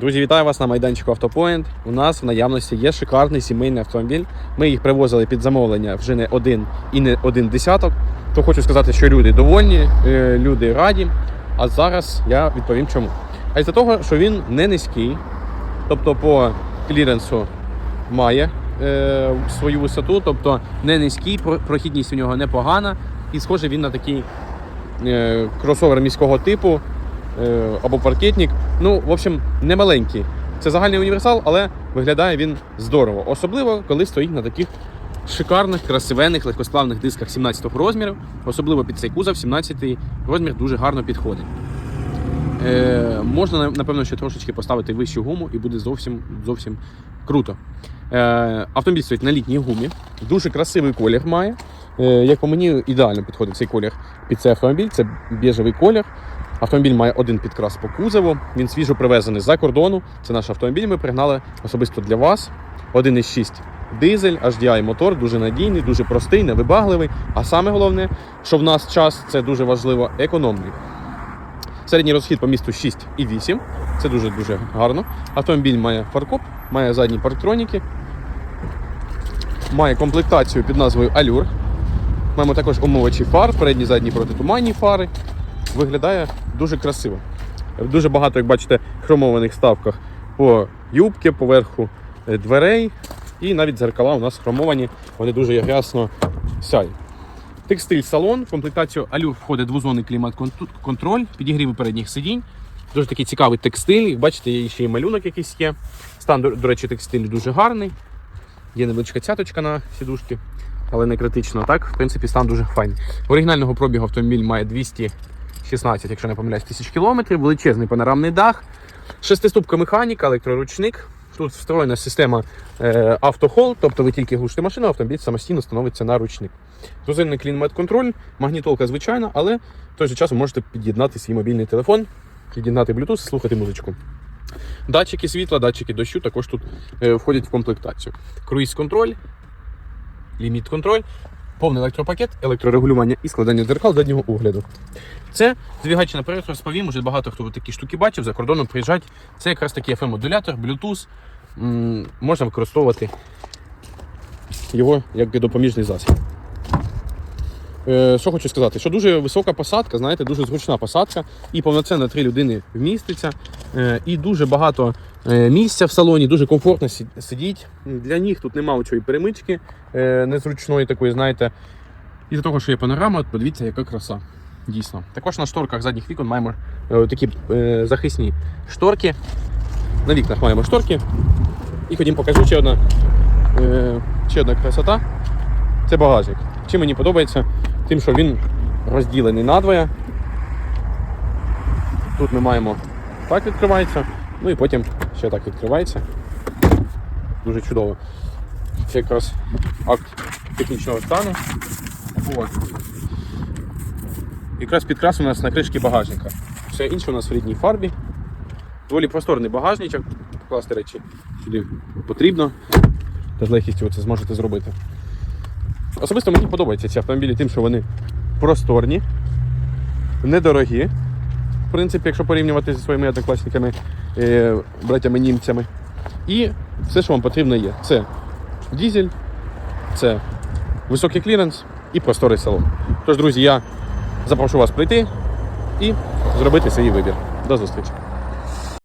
Друзі, вітаю вас на майданчику Автопоінт. У нас в наявності є шикарний сімейний автомобіль. Ми їх привозили під замовлення вже не один і не один десяток. То хочу сказати, що люди довольні, е, люди раді. А зараз я відповім чому. А із-за того, що він не низький, тобто по кліренсу має е, свою висоту, тобто не низький, про- прохідність у нього непогана. І схоже він на такий е, кросовер міського типу або паркетник. Ну, в общем, не маленький. Це загальний універсал, але виглядає він здорово. Особливо, коли стоїть на таких шикарних, красивенних, легкосплавних дисках 17-го розміру. Особливо під цей кузов 17-й розмір дуже гарно підходить. Е, можна, напевно, ще трошечки поставити вищу гуму і буде зовсім, зовсім круто. Е, автомобіль стоїть на літній гумі, дуже красивий колір має. Е, як по мені, ідеально підходить цей колір під цей автомобіль. Це біжевий колір. Автомобіль має один підкрас по кузову. Він свіжо привезений з-за кордону. Це наш автомобіль. Ми пригнали особисто для вас. 1,6 дизель, HDI мотор, дуже надійний, дуже простий, невибагливий. А саме головне, що в нас час це дуже важливо, економний. Середній розхід по місту 6,8. Це дуже дуже гарно. Автомобіль має фаркоп, має задні парктроніки, має комплектацію під назвою Allure. Маємо також омовачі фар, передні задні протитуманні фари. Виглядає дуже красиво. Дуже багато, як бачите, хромованих ставках по юбки, поверху е, дверей. І навіть зеркала у нас хромовані, вони дуже ясно сяють. Текстиль салон, в комплектацію Allure входить двозонний клімат-контроль, підігріви передніх сидінь. Дуже такий цікавий текстиль. Бачите, є ще й малюнок якийсь є. Стан, до, речі, текстиль дуже гарний. Є невеличка цяточка на сідушки, але не критично. Так, в принципі, стан дуже файний. Оригінального пробігу автомобіль має 216, якщо не помиляюсь, тисяч кілометрів, величезний панорамний дах, шестиступка механіка, електроручник. Тут встроєна система е, автохол, тобто ви тільки глушите машину, автомобіль самостійно становиться на ручник. Дозельний клімат-контроль, магнітолка звичайна, але в той же час ви можете під'єднати свій мобільний телефон, під'єднати Bluetooth, слухати музичку. Датчики світла, датчики дощу також тут е, входять в комплектацію. Круїз-контроль, ліміт-контроль, повний електропакет, електрорегулювання і складання дзеркал заднього огляду. Це двігач наперед розповім, уже багато хто такі штуки бачив, за кордоном приїжджать. Це якраз такий FM-модулятор, Bluetooth. Можна використовувати його як допоміжний засіб. Е, Що хочу сказати, що дуже висока посадка, знаєте, дуже зручна посадка, і повноцінно три людини вміститься, е, і дуже багато е, місця в салоні, дуже комфортно сидіть. Для ніг тут немає чої перемички незручної такої, знаєте. І до того, що є панорама, подивіться, яка краса. Дійсно. Також на шторках задніх вікон маємо такі захисні шторки. На вікнах маємо шторки. І ходім покажу ще одна, ще одна красота. Це багажник. Чим мені подобається? Тим, що він розділений надвоє. Тут ми маємо так відкривається, ну і потім ще так відкривається. Дуже чудово. Це якраз акт технічного стану. От. Якраз підкрас у нас на кришки багажника. Все інше у нас в рідній фарбі. Доволі просторний багажничок. Покласти речі сюди потрібно. Та з легкістю це зможете зробити. Особисто мені подобаються ці автомобілі тим, що вони просторні, недорогі. В принципі, якщо порівнювати зі своїми однокласниками, е, братями німцями. І все, що вам потрібно є. Це дізель, це високий кліренс і просторий салон. Тож, друзі, я запрошу вас прийти і зробити свій вибір. До зустрічі!